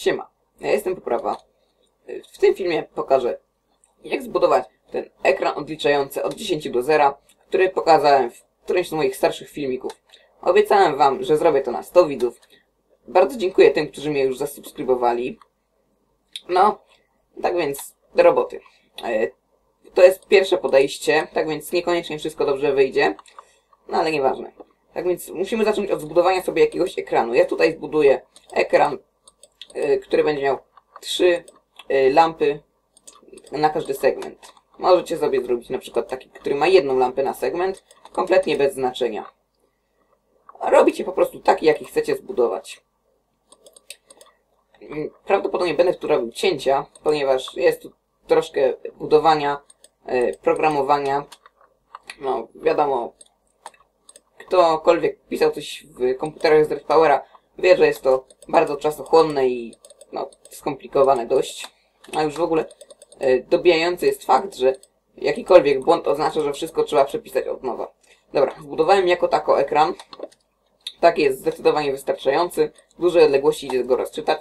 Siema, ja jestem Poprawa. W tym filmie pokażę, jak zbudować ten ekran odliczający od 10 do 0, który pokazałem w którymś z moich starszych filmików. Obiecałem wam, że zrobię to na 100 widzów. Bardzo dziękuję tym, którzy mnie już zasubskrybowali. No, tak więc do roboty. E, To jest pierwsze podejście, tak więc niekoniecznie wszystko dobrze wyjdzie, no ale nieważne. Tak więc musimy zacząć od zbudowania sobie jakiegoś ekranu. Ja tutaj zbuduję ekran który będzie miał trzy y, lampy na każdy segment. Możecie sobie zrobić na przykład taki, który ma jedną lampę na segment, kompletnie bez znaczenia. Robicie po prostu taki, jaki chcecie zbudować. Mm, Prawdopodobnie będę tu robił cięcia, ponieważ jest tu troszkę budowania, y, programowania. No, wiadomo, ktokolwiek pisał coś w komputerach z Red Powera, wie, że jest to bardzo czasochłonne i no, skomplikowane dość. A już w ogóle e, dobijający jest fakt, że jakikolwiek błąd oznacza, że wszystko trzeba przepisać od nowa. Dobra, zbudowałem jako tako ekran. Tak jest zdecydowanie wystarczający. W dużej odległości idzie go rozczytać.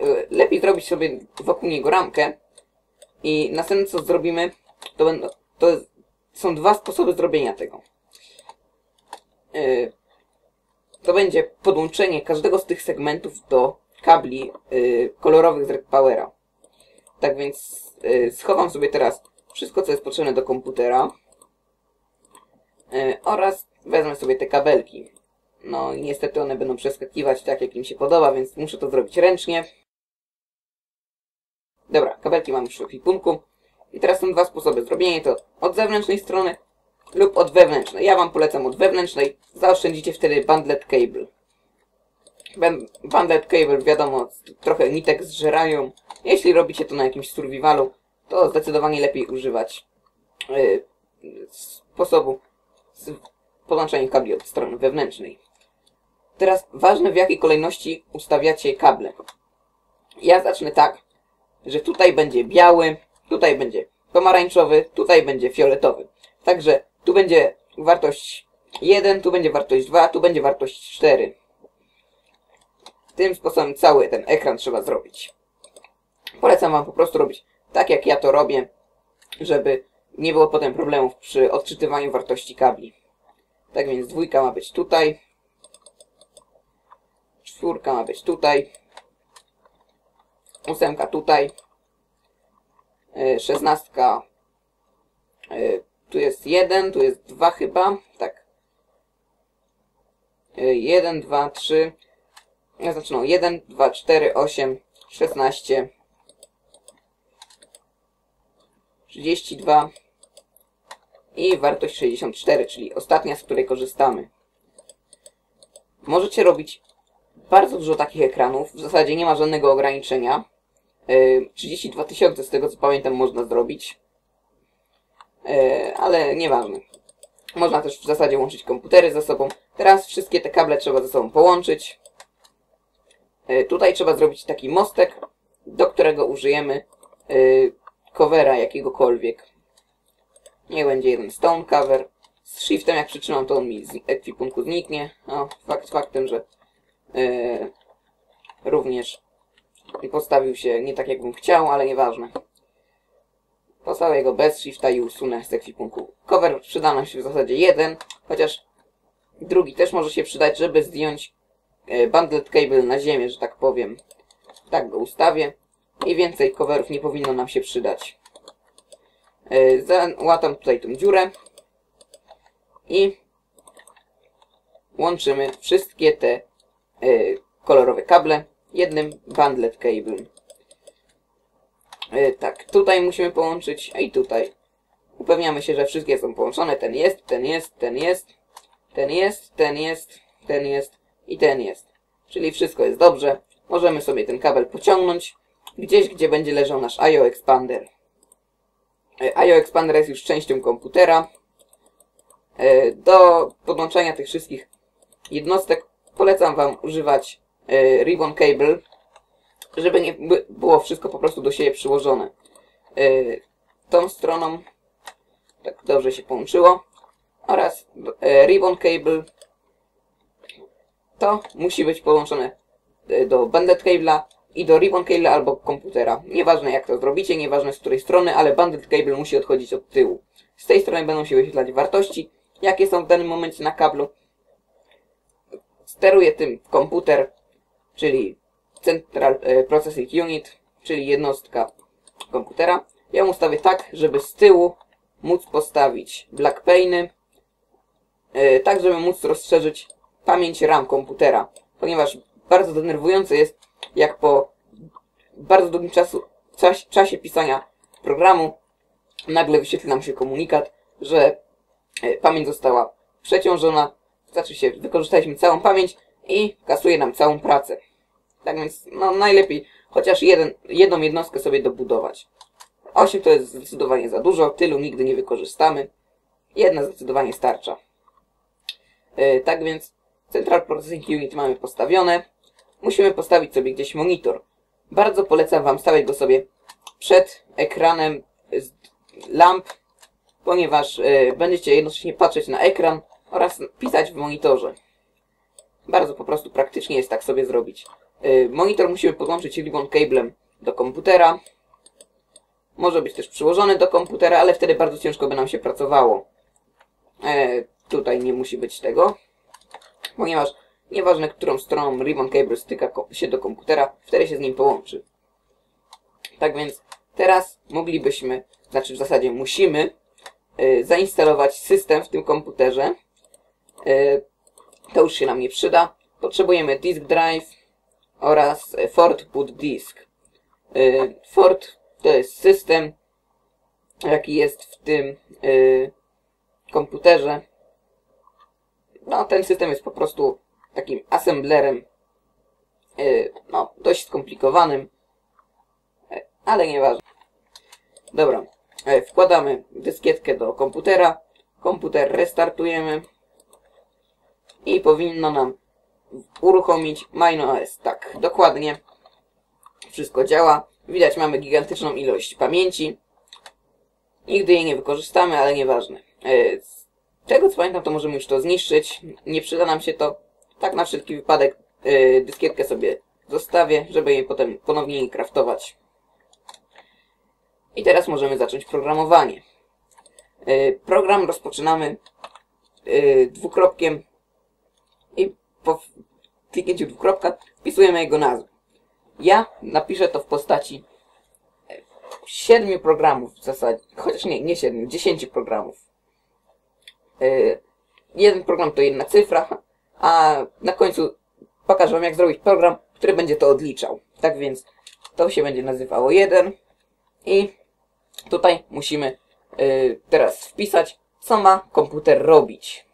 E, lepiej zrobić sobie wokół niego ramkę. I następne co zrobimy, to, będą, to są dwa sposoby zrobienia tego. E, to będzie podłączenie każdego z tych segmentów do kabli y, kolorowych z Red Powera. Tak więc y, schowam sobie teraz wszystko, co jest potrzebne do komputera y, oraz wezmę sobie te kabelki. No i niestety one będą przeskakiwać tak, jak im się podoba, więc muszę to zrobić ręcznie. Dobra, kabelki mam już w ekwipunku. I teraz są dwa sposoby. Zrobienie to od zewnętrznej strony lub od wewnętrznej. Ja wam polecam od wewnętrznej. Zaoszczędzicie wtedy bundlet cable. Bundlet cable, wiadomo, trochę nitek zżerają. Jeśli robicie to na jakimś survivalu, to zdecydowanie lepiej używać yy, sposobu z podłączenia kabli od strony wewnętrznej. Teraz ważne w jakiej kolejności ustawiacie kable. Ja zacznę tak, że tutaj będzie biały, tutaj będzie pomarańczowy, tutaj będzie fioletowy. Także tu będzie wartość 1, tu będzie wartość 2, tu będzie wartość 4. Tym sposobem cały ten ekran trzeba zrobić. Polecam Wam po prostu robić tak, jak ja to robię, żeby nie było potem problemów przy odczytywaniu wartości kabli. Tak więc dwójka ma być tutaj, czwórka ma być tutaj, ósemka tutaj, e, szesnastka e, tu jest jeden, tu jest dwa chyba, tak. E, jeden, dwa, trzy, znaczy no, 1, 2, 4, 8, 16, 32 i wartość 64, czyli ostatnia, z której korzystamy. Możecie robić bardzo dużo takich ekranów, w zasadzie nie ma żadnego ograniczenia. Yy, 32 tysiące z tego co pamiętam można zrobić. Yy, ale nieważne. Można też w zasadzie łączyć komputery ze sobą. Teraz wszystkie te kable trzeba ze sobą połączyć. E, Tutaj trzeba zrobić taki mostek, do którego użyjemy y, covera jakiegokolwiek. Niech będzie jeden stone cover. Z shiftem jak przytrzymam to on mi z ekwipunku zniknie. No, fakt faktem, że y, również postawił się nie tak jakbym chciał, ale nieważne. Postawię go bez shifta i usunę z ekwipunku. Cover przyda nam się w zasadzie jeden, chociaż drugi też może się przydać, żeby zdjąć e, bundlet cable na ziemię, że tak powiem. Tak go ustawię. I więcej coverów nie powinno nam się przydać. E, Załatam tutaj tą dziurę. I łączymy wszystkie te e, kolorowe kable jednym bundlet cable. E, Tak, tutaj musimy połączyć, a i tutaj. Upewniamy się, że wszystkie są połączone. Ten jest, ten jest, ten jest, ten jest, ten jest, ten jest i ten jest. Czyli wszystko jest dobrze. Możemy sobie ten kabel pociągnąć gdzieś, gdzie będzie leżał nasz IO Expander. E, IO Expander jest już częścią komputera. E, Do podłączania tych wszystkich jednostek polecam Wam używać Ribbon Cable, żeby nie by- było wszystko po prostu do siebie przyłożone. E, Tą stroną tak dobrze się połączyło oraz e, Ribbon Cable to musi być połączone e, do Banded Cable'a i do ribbon cable albo komputera. Nieważne jak to zrobicie, nieważne z której strony, ale bundled cable musi odchodzić od tyłu. Z tej strony będą się wyświetlać wartości, jakie są w danym momencie na kablu. Steruje tym komputer, czyli Central e, Processing Unit, czyli jednostka komputera. Ja ją ustawię tak, żeby z tyłu móc postawić blackpainy, e, tak żeby móc rozszerzyć pamięć RAM komputera, ponieważ bardzo denerwujące jest, jak po bardzo długim czasu, czas, czasie pisania programu nagle wyświetli nam się komunikat, że e, pamięć została przeciążona, znaczy się wykorzystaliśmy całą pamięć i kasuje nam całą pracę. Tak więc no, najlepiej chociaż jeden, jedną jednostkę sobie dobudować. 8 to jest zdecydowanie za dużo, tylu nigdy nie wykorzystamy. Jedna zdecydowanie starcza. Yy, tak więc Central Processing Unit mamy postawione. Musimy postawić sobie gdzieś monitor. Bardzo polecam Wam stawiać go sobie przed ekranem lamp, ponieważ yy, będziecie jednocześnie patrzeć na ekran oraz pisać w monitorze. Bardzo po prostu praktycznie jest tak sobie zrobić. Yy, monitor musimy podłączyć ribbon cablem do komputera. Może być też przyłożony do komputera, ale wtedy bardzo ciężko by nam się pracowało. E, tutaj nie musi być tego, ponieważ nieważne którą stroną ribbon cable styka się do komputera, wtedy się z nim połączy. Tak więc teraz moglibyśmy, znaczy w zasadzie musimy, e, zainstalować system w tym komputerze. E, to już się nam nie przyda. Potrzebujemy disk drive oraz Ford boot disk. E, Ford to jest system, jaki jest w tym yy, komputerze. No, ten system jest po prostu takim assemblerem, yy, no, dość skomplikowanym, ale nieważne. Dobra, wkładamy dyskietkę do komputera, komputer restartujemy i powinno nam uruchomić MineOS. Tak, dokładnie. Wszystko działa. Widać, mamy gigantyczną ilość pamięci. Nigdy jej nie wykorzystamy, ale nieważne. E, z tego co pamiętam, to możemy już to zniszczyć. Nie przyda nam się to. Tak na wszelki wypadek e, dyskietkę sobie zostawię, żeby jej potem ponownie craftować. I teraz możemy zacząć programowanie. E, program rozpoczynamy dwukropkiem po kliknięciu dwukropka wpisujemy jego nazwę. Ja napiszę to w postaci e, siedmiu programów w zasadzie, chociaż nie, nie siedmiu, dziesięciu programów. Yy, jeden program to jedna cyfra, a na końcu pokażę wam jak zrobić program, który będzie to odliczał. Tak więc to się będzie nazywało jeden i tutaj musimy yy, teraz wpisać, co ma komputer robić.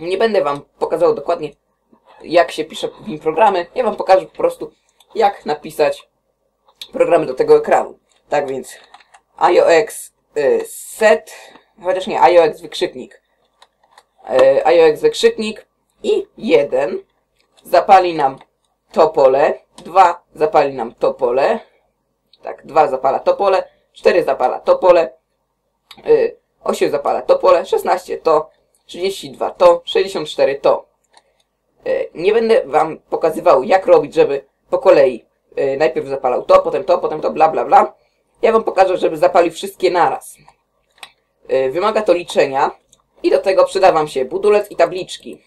Nie będę wam pokazał dokładnie jak się pisze w nim programy. Ja wam pokażę po prostu, jak napisać programy do tego ekranu. Tak więc IOX y, set, chociaż nie, IOX wykrzyknik. Y, IOX wykrzyknik i 1 zapali nam to pole, 2 zapali nam to pole, tak, 2 zapala to pole, 4 zapala to pole, y, 8 zapala to pole, 16 to, 32 to, 64 to. E, nie będę wam pokazywał, jak robić, żeby po kolei e, najpierw zapalał to, potem to, potem to, bla bla bla. Ja wam pokażę, żeby zapalił wszystkie naraz. E, wymaga to liczenia i do tego przyda wam się budulec i tabliczki.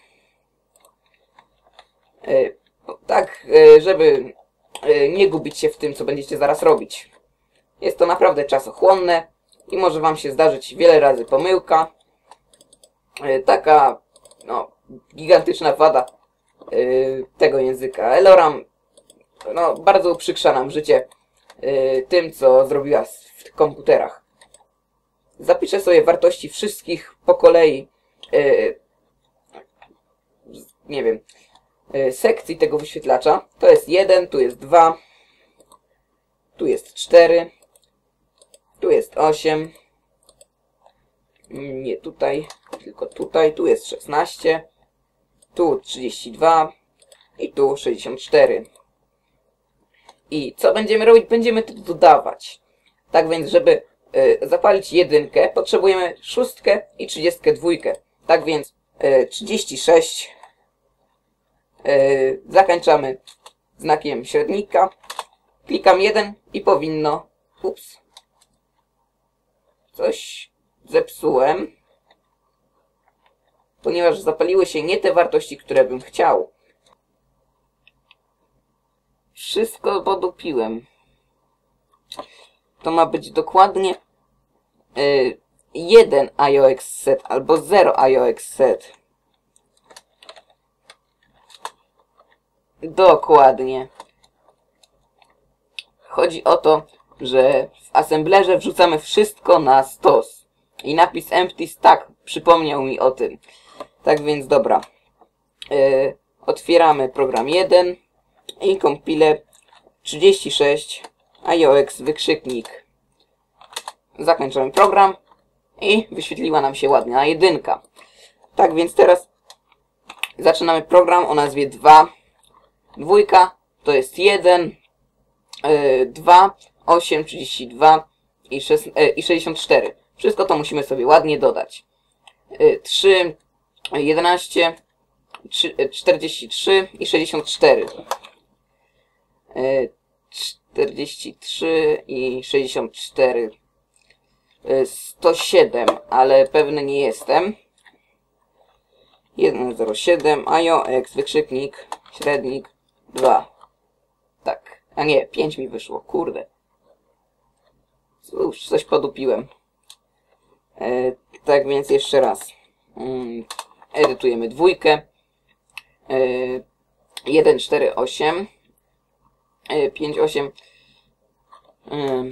Tak, żeby nie gubić się w tym, co będziecie zaraz robić. Jest to naprawdę czasochłonne i może wam się zdarzyć wiele razy pomyłka. Taka, no, gigantyczna wada Y, tego języka. Eloram no, bardzo uprzykrza nam życie y, tym, co zrobiła w komputerach. Zapiszę sobie wartości wszystkich po kolei nie wiem sekcji tego wyświetlacza. To jest 1, tu jest 2, tu jest 4, tu jest 8, nie tutaj, tylko tutaj, tu jest 16, tu 32 i tu 64. I co będziemy robić? Będziemy to dodawać. Tak więc, żeby y, zapalić jedynkę, potrzebujemy szóstkę i 32. Tak więc y, 36 Yy, zakończamy znakiem średnika. Klikam jeden i powinno... Ups. Coś zepsułem. Ponieważ zapaliły się nie te wartości, które bym chciał. Wszystko podupiłem. To ma być dokładnie y, 1 IOX set albo 0 IOX set. Dokładnie. Chodzi o to, że w assemblerze wrzucamy wszystko na stos. I napis empty stack przypomniał mi o tym. Tak więc dobra. Yy, otwieramy program 1 i compile 36 IOX wykrzyknik. Zakończamy program i wyświetliła nam się ładna jedynka. Tak więc teraz zaczynamy program o nazwie 2. Dwójka to jest 1, 2, 8, 32 i, 6, i 64. Wszystko to musimy sobie ładnie dodać. 3, 11, 43 i 64. 43 i 64. 107, ale pewny nie jestem. 107, IOX, wykrzyknik, średnik, 2. Tak, a nie, 5 mi wyszło, kurde. Już coś podupiłem. E, tak więc jeszcze raz. Mm, edytujemy dwójkę. E, 1, 4, 8. E, 5, 8. E,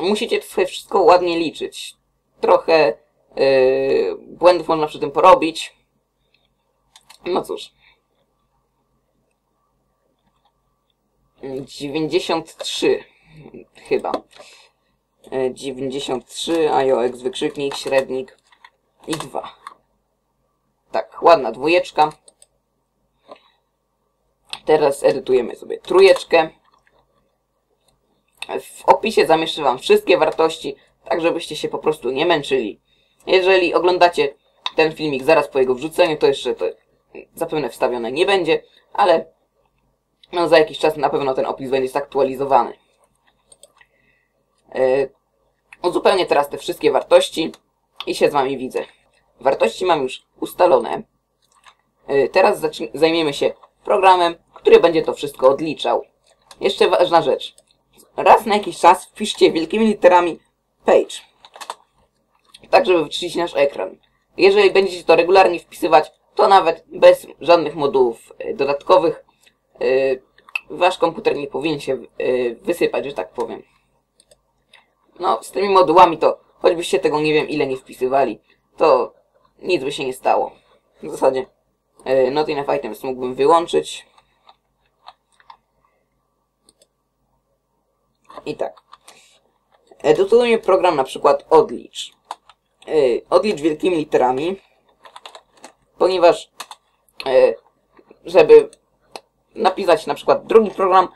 musicie sobie wszystko ładnie liczyć. Trochę e, błędów można przy tym porobić. No cóż. 93 chyba. E, 93, IOX wykrzyknik, średnik i 2. Tak, ładna dwójeczka. Teraz edytujemy sobie trójeczkę. W opisie zamieszczę Wam wszystkie wartości, tak żebyście się po prostu nie męczyli. Jeżeli oglądacie ten filmik zaraz po jego wrzuceniu, to jeszcze to zapewne wstawione nie będzie, ale no za jakiś czas na pewno ten opis będzie zaktualizowany. Yy, uzupełnię teraz te wszystkie wartości i się z Wami widzę. Wartości mam już ustalone. Yy, teraz zajmiemy się programem, który będzie to wszystko odliczał. Jeszcze ważna rzecz. Raz na jakiś czas wpiszcie wielkimi literami page. Tak, żeby wyczyścić nasz ekran. Jeżeli będziecie to regularnie wpisywać, to nawet bez żadnych modułów yy, dodatkowych wasz komputer nie powinien się wysypać, że tak powiem. No, z tymi modułami to, choćbyście tego nie wiem ile nie wpisywali, to nic by się nie stało. W zasadzie yy, not enough items mógłbym wyłączyć. I tak. Edytujemy program na przykład odlicz. Yy, odlicz wielkimi literami, ponieważ yy, żeby napisać na przykład drugi program,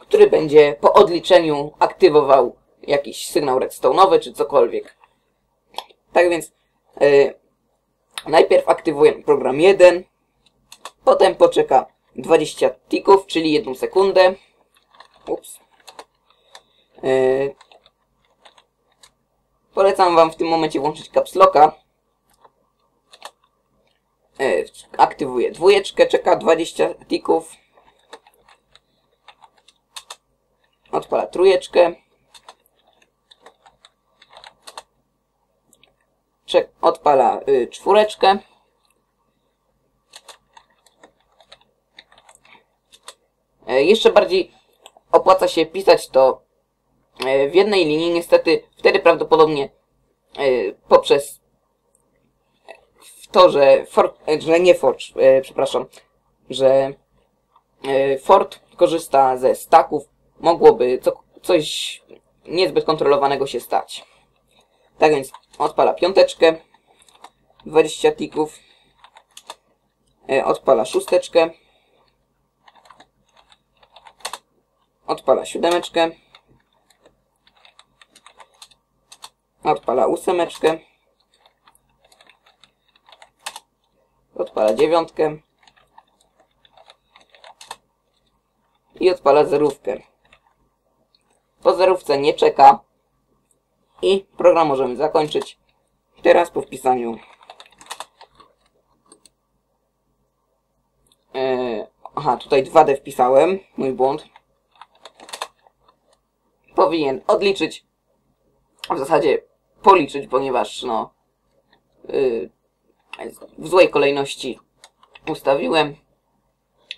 który będzie po odliczeniu aktywował jakiś sygnał redstone'owy czy cokolwiek. Tak więc yy, najpierw aktywujemy program 1, potem poczeka 20 tików, czyli 1 sekundę. Ups. Yy, polecam Wam w tym momencie włączyć caps locka. Yy, aktywuję dwójeczkę, czeka 20 tików. Odpala trójeczkę. Odpala y, czwóreczkę. E, jeszcze bardziej opłaca się pisać to e, w jednej linii. Niestety wtedy prawdopodobnie e, poprzez to, że, for, że nie Forge, przepraszam, że Ford korzysta ze staków, mogłoby co, coś niezbyt kontrolowanego się stać. Tak więc odpala piąteczkę, 20 tików, e, odpala szósteczkę, odpala siódemeczkę, odpala ósemeczkę, odpala dziewiątkę. I odpala zerówkę. Po zerówce nie czeka. I program możemy zakończyć. Teraz po wpisaniu Eee, aha, tutaj 2D wpisałem, mój błąd. Powinien odliczyć, w zasadzie policzyć, ponieważ no yy, w złej kolejności ustawiłem.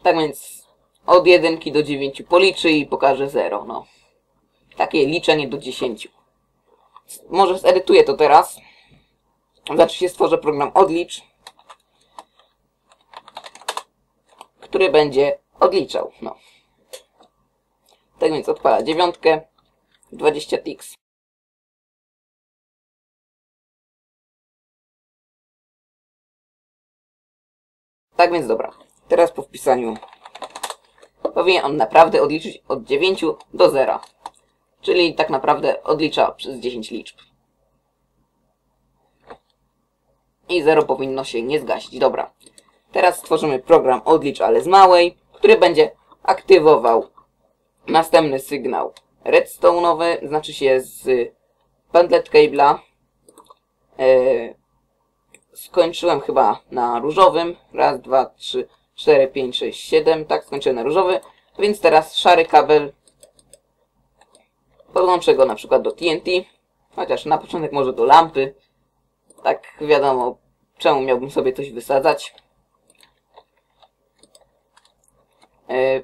Tak więc od 1 do 9 policzy i pokaże 0, no. Takie liczenie do 10. Może zedytuję to teraz. Znaczy się stworzę program odlicz. który będzie odliczał. No. Tak więc odpala dziewiątkę, 20 tix. Tak więc dobra. Teraz po wpisaniu powinien on naprawdę odliczyć od 9 do 0. Czyli tak naprawdę odlicza przez 10 liczb. I 0 powinno się nie zgasić. Dobra. Teraz stworzymy program odlicz, ale z małej, który będzie aktywował następny sygnał redstone'owy, znaczy się z bundlet cable'a. E, skończyłem chyba na różowym. Raz, dwa, trzy, cztery, pięć, sześć, siedem. Tak, skończyłem na różowy. Więc teraz szary kabel. Podłączę go na przykład do TNT. Chociaż na początek może do lampy. Tak wiadomo, czemu miałbym sobie coś wysadzać. E,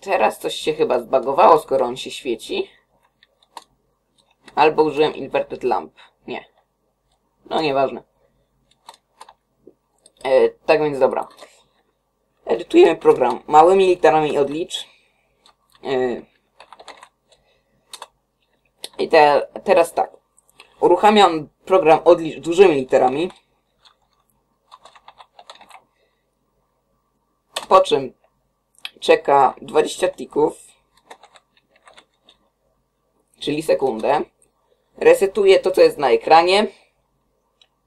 teraz coś się chyba zbagowało, skoro on się świeci. Albo użyłem inverted lamp. Nie. No nieważne. E, tak więc dobra. Edytujemy program małymi literami odlicz. E, I te, teraz tak. Uruchamiam program odlicz dużymi literami. Po czym czeka 20 tików, czyli sekundę. Resetuje to, co jest na ekranie,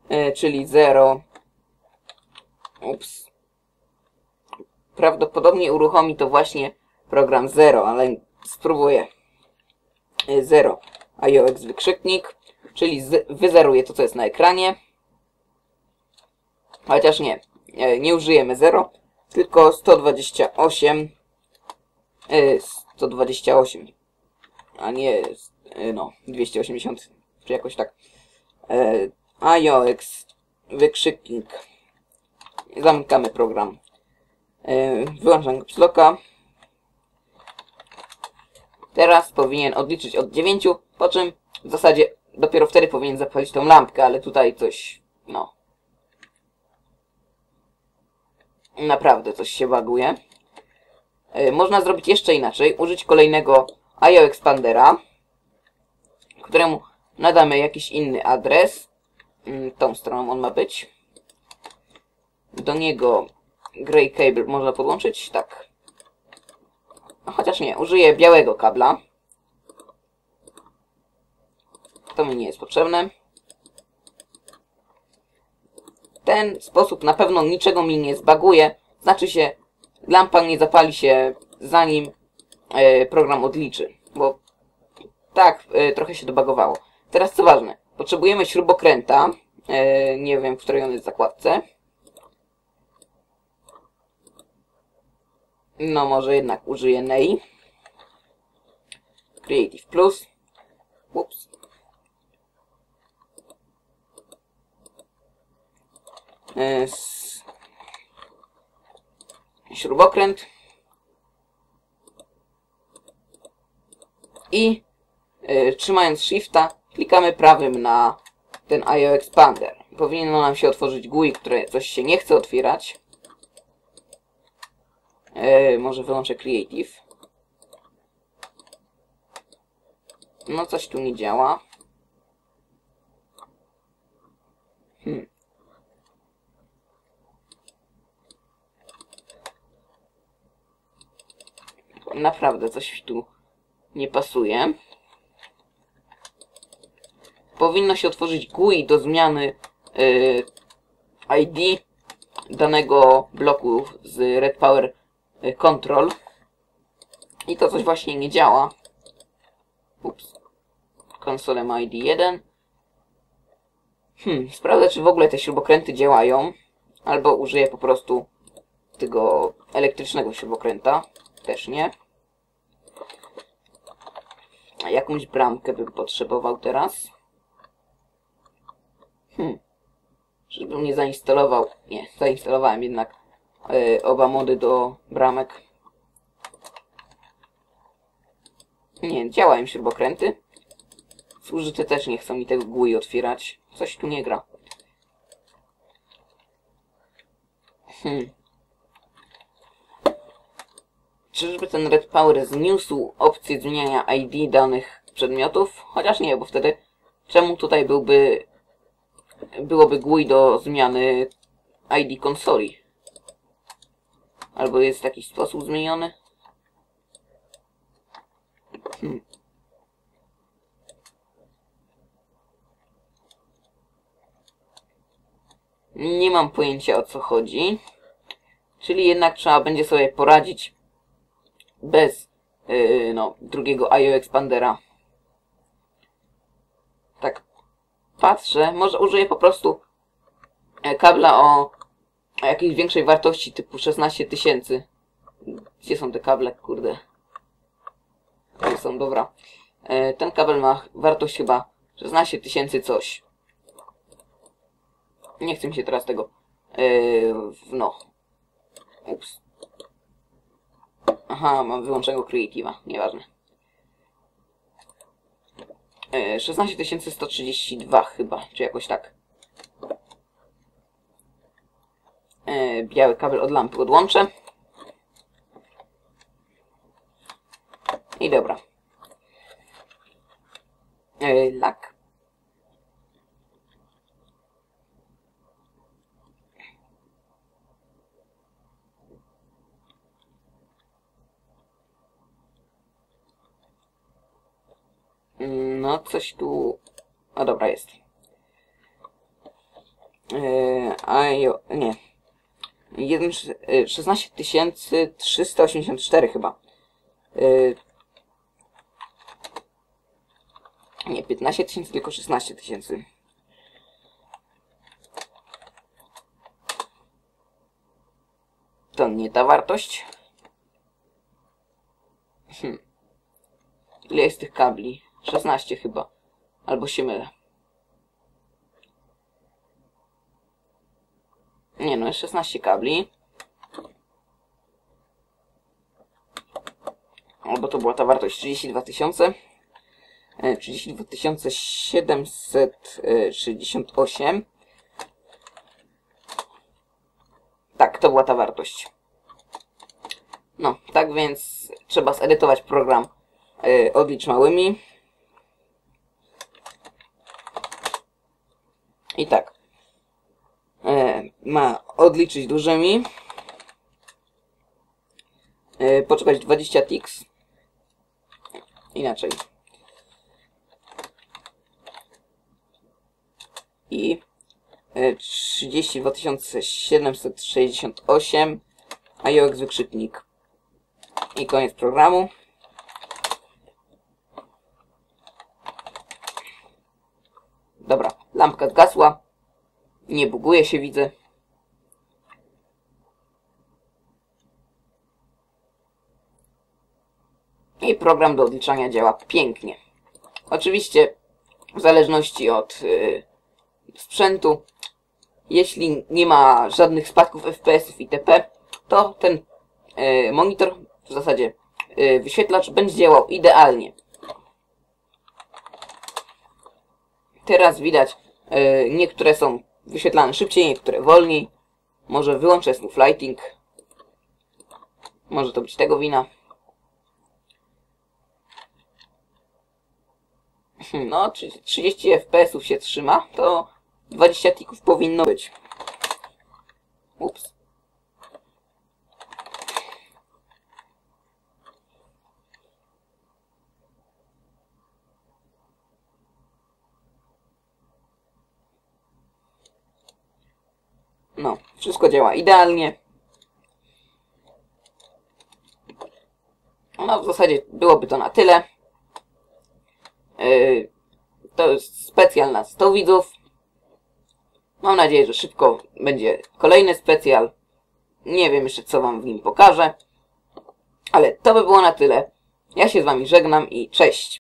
yy, czyli 0. Ups. Prawdopodobnie uruchomi to właśnie program 0, ale spróbuję. 0. E, IOX wykrzyknik, czyli wyzeruje to, co jest na ekranie. Chociaż nie, e, nie użyjemy 0, tylko 128 128 y, a nie y, no 280 czy jakoś tak. iOX wykrzyknik zamykamy program. Wyłączam capslocka teraz powinien odliczyć od 9 po czym w zasadzie dopiero wtedy powinien zapalić tą lampkę ale tutaj coś no Naprawdę coś się baguje. Yy, można zrobić jeszcze inaczej. Użyć kolejnego IO Expandera, któremu nadamy jakiś inny adres. Yy, tą stroną on ma być. Do niego Grey Cable można podłączyć? Tak. Chociaż nie, użyję białego kabla. To mi nie jest potrzebne ten sposób na pewno niczego mi nie zbaguje. Znaczy się, lampa nie zapali się zanim e, program odliczy. Bo tak, e, trochę się dobagowało. Teraz co ważne, potrzebujemy śrubokręta. E, nie wiem, w której on jest zakładce. No może jednak użyję NEI. Creative Plus. Ups. Śrubokręt i y, trzymając shifta klikamy prawym na ten IO Expander. Powinno nam się otworzyć GUI, które coś się nie chce otwierać. Y, może wyłączę Creative. No coś tu nie działa. Hmm. Naprawdę coś tu nie pasuje. Powinno się otworzyć GUI do zmiany yy, ID danego bloku z Red Power y, Control. I to coś właśnie nie działa. Ups. Konsolę ma ID 1. Hmm, sprawdzę czy w ogóle te śrubokręty działają. Albo użyję po prostu tego elektrycznego śrubokręta. Też nie. A jakąś bramkę bym potrzebował teraz. Hmm. Żebym nie zainstalował. Nie, zainstalowałem jednak oba mody do bramek. Nie, działają śrubokręty. Zużyte też nie chcą mi tego GUI otwierać. Coś tu nie gra. Hmm. Czyżby ten Red Power zniósł opcję zmieniania ID danych przedmiotów? Chociaż nie, bo wtedy czemu tutaj byłby byłoby GUI do zmiany ID konsoli? Albo jest w jakiś sposób zmieniony? Hmm. Nie mam pojęcia o co chodzi. Czyli jednak trzeba będzie sobie poradzić bez yy, no, drugiego IO Expandera. Tak patrzę, może użyję po prostu e, kabla o, o jakiejś większej wartości typu 16 tysięcy. Gdzie są te kable, kurde? Tu są, dobra. E, ten kabel ma wartość chyba 16 tysięcy coś. Nie chcę mi się teraz tego. Yy, no. Ups. Aha, mam wyłączonego Creative'a. Nieważne. Yy, 16132 chyba, czy jakoś tak. Yy, biały kabel od lampy odłączę. I dobra. Yy, lak. No, coś tu... A dobra, jest. Yy, a jo, nie. 1, 16384 chyba. Yy, nie, 15 tysięcy, tylko 16 tysięcy. To nie ta wartość. Hmm. Ile jest tych kabli? 16 chyba. Albo się mylę. Nie no, jest 16 kabli. Albo to była ta wartość 32 tysiące. 32 768. Tak, to była ta wartość. No, tak więc trzeba zedytować program yy, odlicz małymi. I tak. E, ma odliczyć dużymi. E, poczekać 20 ticks. Inaczej. I e, 32 768 IOX wykrzyknik. I koniec programu. Dobra, lampka zgasła. Nie buguje się, widzę. I program do odliczania działa pięknie. Oczywiście, w zależności od yy, sprzętu, jeśli nie ma żadnych spadków FPS-ów itp., to ten yy, monitor, w zasadzie yy, wyświetlacz, będzie działał idealnie. Teraz widać, yy, niektóre są wyświetlane szybciej, niektóre wolniej. Może wyłączę smooth lighting. Może to być tego wina. No, 30 fps się trzyma, to 20 tików powinno być. Ups. No, wszystko działa idealnie. No, w zasadzie byłoby to na tyle. Yy, to jest specjal na 100 widzów. Mam nadzieję, że szybko będzie kolejny specjal. Nie wiem jeszcze, co wam w nim pokażę. Ale to by było na tyle. Ja się z wami żegnam i cześć.